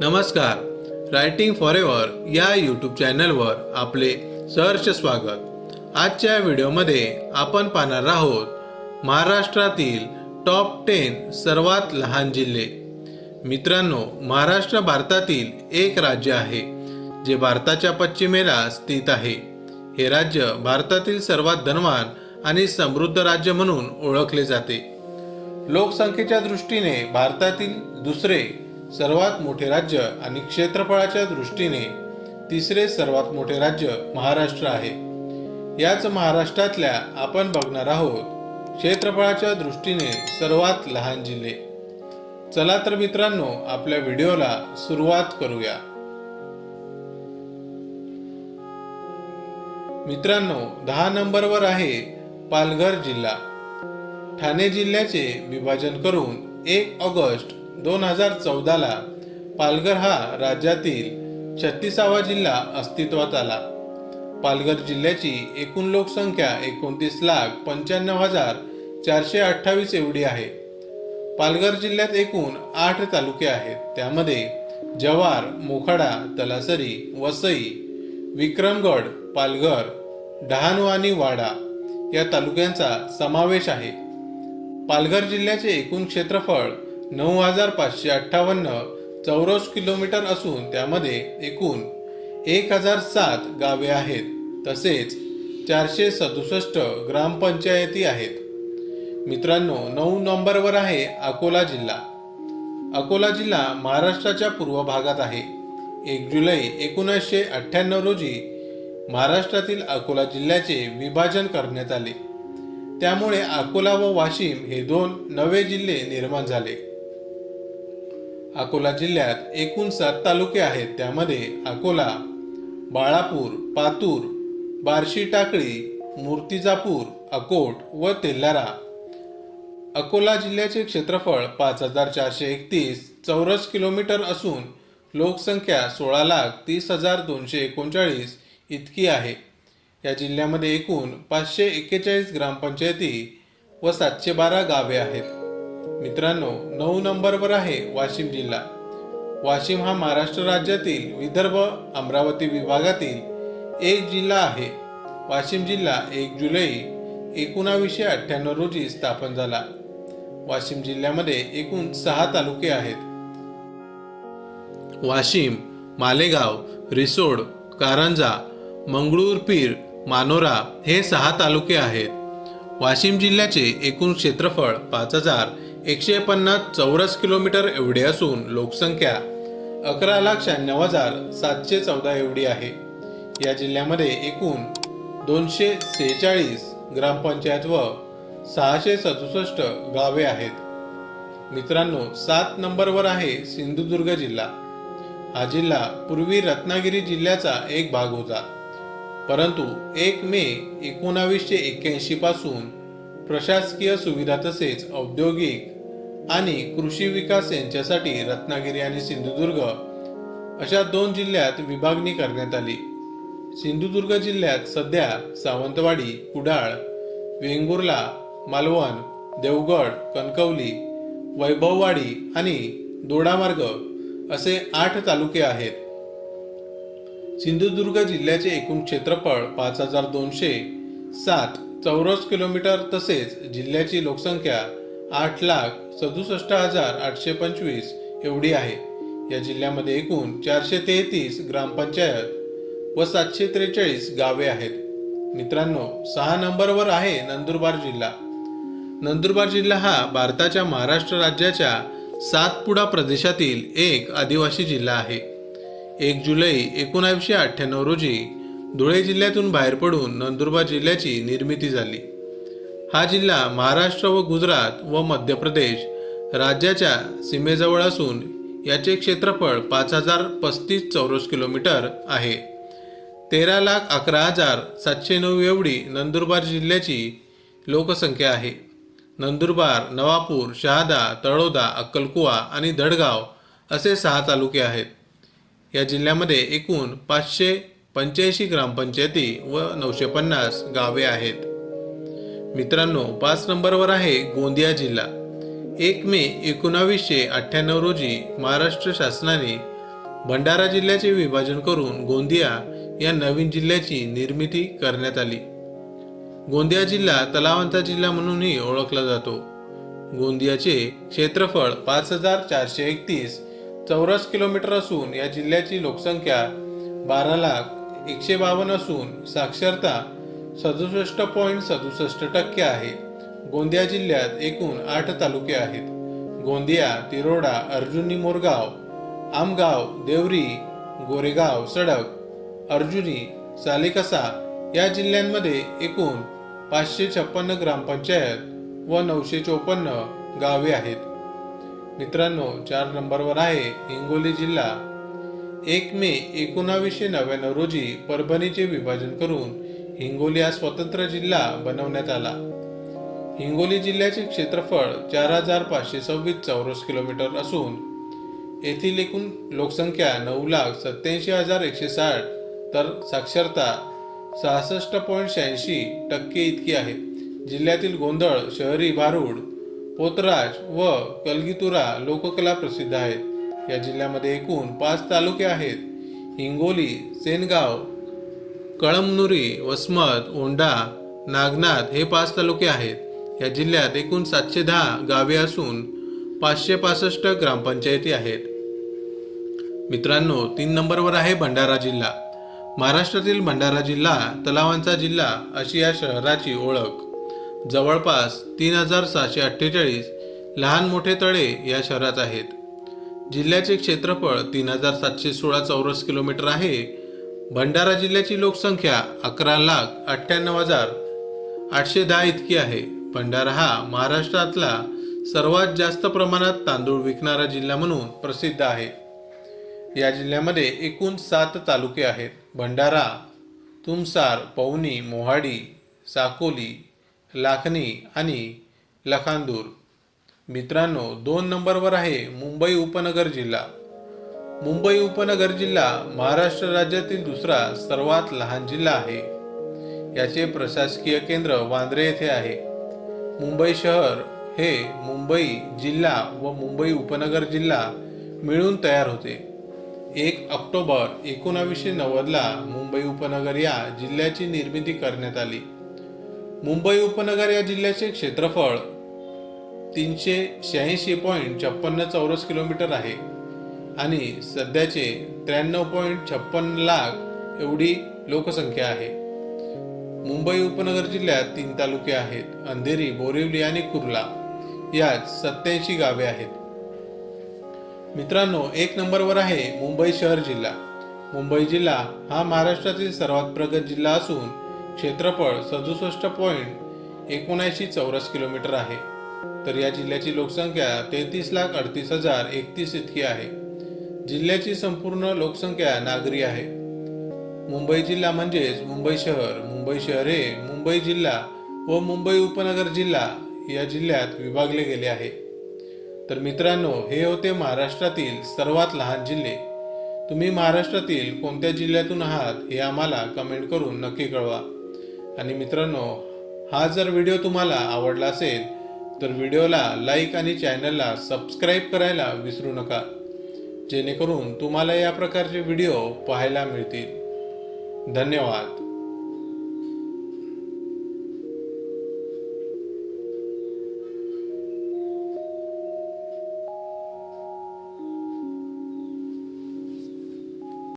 नमस्कार. Writing for ever या YouTube चॅनलवर आपले सहर्ष स्वागत. आजच्या व्हिडिओमध्ये आपण पाहणार आहोत महाराष्ट्रातील टॉप टेन सर्वात लहान जिल्हे. मित्रांनो महाराष्ट्र भारतातील एक राज्य आहे जे भारताच्या पश्चिमेला स्थित आहे. हे राज्य भारतातील सर्वात धनवान आणि समृद्ध राज्य म्हणून ओळखले जाते. लोकसंख्येच्या दृष्टीने भारतातील दुसरे सर्वात मोठे राज्य आणि क्षेत्रफळाच्या दृष्टीने तिसरे सर्वात मोठे राज्य महाराष्ट्र आहे. याच महाराष्ट्रातल्या आपण बघणार आहोत क्षेत्रफळाच्या दृष्टीने सर्वात लहान जिल्हे. चला तर मित्रांनो आपल्या व्हिडिओला सुरुवात करूया. मित्रांनो दहा नंबरवर आहे पालघर जिल्हा. ठाणे जिल्ह्याचे विभाजन करून एक ऑगस्ट दोन हजार चौदाला पालघर हा राज्यातील छत्तीसावा जिल्हा अस्तित्वात आला. पालघर जिल्ह्याची एकूण लोकसंख्या एकोणतीस लाख पंच्याण्णव हजार चारशे अठ्ठावीस एवढी आहे. पालघर जिल्ह्यात एकूण आठ तालुके आहेत. त्यामध्ये जव्हार मोखाडा तलासरी वसई विक्रमगड पालघर डहाणू आणि वाडा या तालुक्यांचा समावेश आहे. पालघर जिल्ह्याचे एकूण क्षेत्रफळ नऊ हजार पाचशे अठ्ठावन्न चौरस किलोमीटर असून त्यामध्ये एकूण एक हजार सात गावे आहेत. तसेच चारशे सदुसष्ट ग्रामपंचायती आहेत. मित्रांनो नऊ नंबरवर आहे अकोला जिल्हा. अकोला जिल्हा महाराष्ट्राच्या पूर्व भागात आहे. एक जुलै एकोणीसशे अठ्ठ्याण्णव रोजी महाराष्ट्रातील अकोला जिल्ह्याचे विभाजन करण्यात आले. त्यामुळे अकोला व वाशिम हे दोन नवे जिल्हे निर्माण झाले. अकोला जिल्ह्यात एकूण सात तालुके आहेत. त्यामध्ये अकोला बाळापूर पातूर बार्शी टाकळी मूर्तिजापूर अकोट व तेल्हारा. अकोला जिल्ह्याचे क्षेत्रफळ पाच हजार चारशे एकतीस चौरस किलोमीटर असून लोकसंख्या सोळा लाख तीस हजार दोनशे एकोणचाळीस इतकी आहे. या जिल्ह्यामध्ये एकूण पाचशे एक्केचाळीस ग्रामपंचायती व सातशे बारा गावे आहेत. मित्रांनो नऊ नंबरवर आहे वाशिम जिल्हा. वाशिम हा महाराष्ट्र राज्यातील विदर्भ अमरावती विभागातील एक जिल्हा आहे. वाशिम जिल्हा एक जुलै एकोणावीसशे अठ्ठ्याण्णव रोजी स्थापन झाला. वाशिम जिल्ह्यामध्ये एकूण सहा तालुके आहेत. वाशिम मालेगाव रिसोड कारंजा मंगळूरपीर मानोरा हे सहा तालुके आहेत. वाशिम जिल्ह्याचे एकूण क्षेत्रफळ पाच हजार एकशे पन्नास चौरस किलोमीटर एवढे असून लोकसंख्या अकरा लाख शहाण्णव हजार सातशे चौदा एवढी आहे. या जिल्ह्यामध्ये एकूण दोनशे सेहेचाळीस ग्रामपंचायत व सहाशे सदुसष्ट गावे आहेत. मित्रांनो सात नंबरवर आहे सिंधुदुर्ग जिल्हा. हा जिल्हा पूर्वी रत्नागिरी जिल्ह्याचा एक भाग होता. परंतु एक मे एकोणावीसशे एक्क्याऐंशी पासून प्रशासकीय सुविधा तसेच औद्योगिक आणि कृषी विकास यांच्यासाठी रत्नागिरी आणि सिंधुदुर्ग अशा दोन जिल्ह्यात विभागणी करण्यात आली. सिंधुदुर्ग जिल्ह्यात सध्या सावंतवाडी कुडाळ वेंगुर्ला मालवण देवगड कणकवली वैभववाडी आणि दोडामार्ग असे आठ तालुके आहेत. सिंधुदुर्ग जिल्ह्याचे एकूण क्षेत्रफळ पाच हजार दोनशे सात चौरस किलोमीटर तसेच जिल्ह्याची लोकसंख्या आठ लाख सदुसष्ट हजार आठशे पंचवीस एवढी आहे. या जिल्ह्यामध्ये एकूण चारशे तेहतीस ग्रामपंचायत व सातशे त्रेचाळीस गावे आहेत. मित्रांनो सहा नंबरवर आहे नंदुरबार जिल्हा. नंदुरबार जिल्हा हा भारताच्या महाराष्ट्र राज्याच्या सातपुडा प्रदेशातील एक आदिवासी जिल्हा आहे. एक जुलै एकोणावीसशे अठ्ठ्याण्णव रोजी धुळे जिल्ह्यातून बाहेर पडून नंदुरबार जिल्ह्याची निर्मिती झाली. हा जिल्हा महाराष्ट्र व गुजरात व मध्य प्रदेश राज्याच्या सीमेजवळ असून याचे क्षेत्रफळ पाच हजार पस्तीस चौरस किलोमीटर आहे. तेरा लाख अकरा हजार सातशे नऊ एवढी नंदुरबार जिल्ह्याची लोकसंख्या आहे. नंदुरबार नवापूर शहादा तळोदा अक्कलकुवा आणि धडगाव असे सहा तालुके आहेत. या जिल्ह्यामध्ये एकूण पाचशे पंच्याऐंशी ग्रामपंचायती व नऊशे पन्नास गावे आहेत. मित्रांनो पाच नंबरवर आहे गोंदिया जिल्हा. एक मे एकोणावीसशे अठ्ठ्याण्णव रोजी महाराष्ट्र शासनाने भंडारा जिल्ह्याचे विभाजन करून गोंदिया या नवीन जिल्ह्याची निर्मिती करण्यात आली. गोंदिया जिल्हा तलावांचा जिल्हा म्हणूनही ओळखला जातो. गोंदियाचे क्षेत्रफळ पाच हजार चारशे एकतीस चौरस किलोमीटर असून या जिल्ह्याची लोकसंख्या बारा लाख एकशे बावन्न असून साक्षरता सदुसष्ट पॉईंट सदुसष्ट टक्के आहे. गोंदिया जिल्ह्यात एकूण आठ तालुके आहेत. गोंदिया तिरोडा अर्जुनी मोरगाव आमगाव देवरी गोरेगाव सडक अर्जुनी सालेकसा या जिल्ह्यांमध्ये एकूण पाचशे छप्पन्न ग्रामपंचायत व नऊशे चोपन्न गावे आहेत. मित्रांनो चार नंबरवर आहे हिंगोली जिल्हा. एक मे एकोणावीसशे नव्याण्णव रोजी परभणीचे विभाजन करून हिंगोली हा स्वतंत्र जिल्हा बनवण्यात आला. हिंगोली जिल्ह्याचे क्षेत्रफळ चार हजार पाचशे सव्वीस चौरस किलोमीटर असून येथील एकूण लोकसंख्या नऊ लाख सत्याऐंशी हजार एकशे साठ तर साक्षरता सहासष्ट पॉईंट शहाऐंशी टक्के इतकी आहे. जिल्ह्यातील गोंधळ शहरी भारूड पोतराज व कलगीतुरा लोककला प्रसिद्ध आहेत. या जिल्ह्यामध्ये एकूण पाच तालुके आहेत. हिंगोली सेनगाव कळमनुरी वसमत ओंडा नागनाथ हे पाच तालुके आहेत. या जिल्ह्यात एकूण सातशे दहा गावे असून पाचशे पासष्ट ग्रामपंचायती आहेत. मित्रांनो तीन नंबरवर आहे भंडारा जिल्हा. महाराष्ट्रातील भंडारा जिल्हा तलावांचा जिल्हा अशी या शहराची ओळख. जवळपास तीन हजार सहाशे अठ्ठेचाळीस लहान मोठे तळे या शहरात आहेत. जिल्ह्याचे क्षेत्रफळ तीन हजार सातशे सोळा चौरस किलोमीटर आहे. भंडारा जिल्ह्याची लोकसंख्या अकरा लाख अठ्ठ्याण्णव हजार आठशे दहा इतकी आहे. भंडारा हा महाराष्ट्रातला सर्वात जास्त प्रमाणात तांदूळ विकणारा जिल्हा म्हणून प्रसिद्ध आहे. या जिल्ह्यामध्ये एकूण सात तालुके आहेत. भंडारा तुमसार पवनी मोहाडी साकोली लाखनी आणि लखांदूर. मित्रांनो दोन नंबरवर आहे मुंबई उपनगर जिल्हा. मुंबई उपनगर जिल्हा महाराष्ट्र राज्यातील दुसरा सर्वात लहान जिल्हा आहे. याचे प्रशासकीय केंद्र वांद्रे येथे आहे. मुंबई शहर हे मुंबई जिल्हा व मुंबई उपनगर जिल्हा मिळून तयार होते. एक ऑक्टोबर एकोणावीसशे नव्वदला मुंबई उपनगर या जिल्ह्याची निर्मिती करण्यात आली. मुंबई उपनगर या जिल्ह्याचे क्षेत्रफळ तीनशे शहाऐंशी पॉईंट छप्पन्न चौरस किलोमीटर आहे. आणि सध्याचे त्र्याण्णव पॉईंट छप्पन्न लाख एवढी लोकसंख्या आहे. मुंबई उपनगर जिल्ह्यात तीन तालुके आहेत अंधेरी बोरिवली आणि कुर्ला. यात सत्याऐंशी गावे आहेत. मित्रांनो एक नंबरवर आहे मुंबई शहर जिल्हा. मुंबई जिल्हा हा महाराष्ट्रातील सर्वात प्रगत जिल्हा असून क्षेत्रफळ सदुसष्ट पॉईंट एकोणऐंशी चौरस किलोमीटर आहे. तर या जिल्ह्याची लोकसंख्या तेहतीस लाख अडतीस हजार एकतीस इतकी आहे. जिल्ह्याची संपूर्ण लोकसंख्या नागरी आहे. मुंबई जिल्हा म्हणजेच मुंबई शहर मुंबई शहर हे मुंबई जिल्हा व मुंबई उपनगर जिल्हा या जिल्ह्यात विभागले गेले आहे. तर मित्रांनो हे होते महाराष्ट्रातील सर्वात लहान जिल्हे. तुम्ही महाराष्ट्रातील कोणत्या जिल्ह्यातून आहात हे आम्हाला कमेंट करून नक्की कळवा. आणि मित्रांनो हा जर व्हिडिओ तुम्हाला आवडला असेल तर व्हिडिओला लाईक आणि चॅनलला सबस्क्राईब करायला विसरू नका. जेणेकरून तुम्हाला या प्रकारचे व्हिडिओ पाहायला मिळतील. धन्यवाद.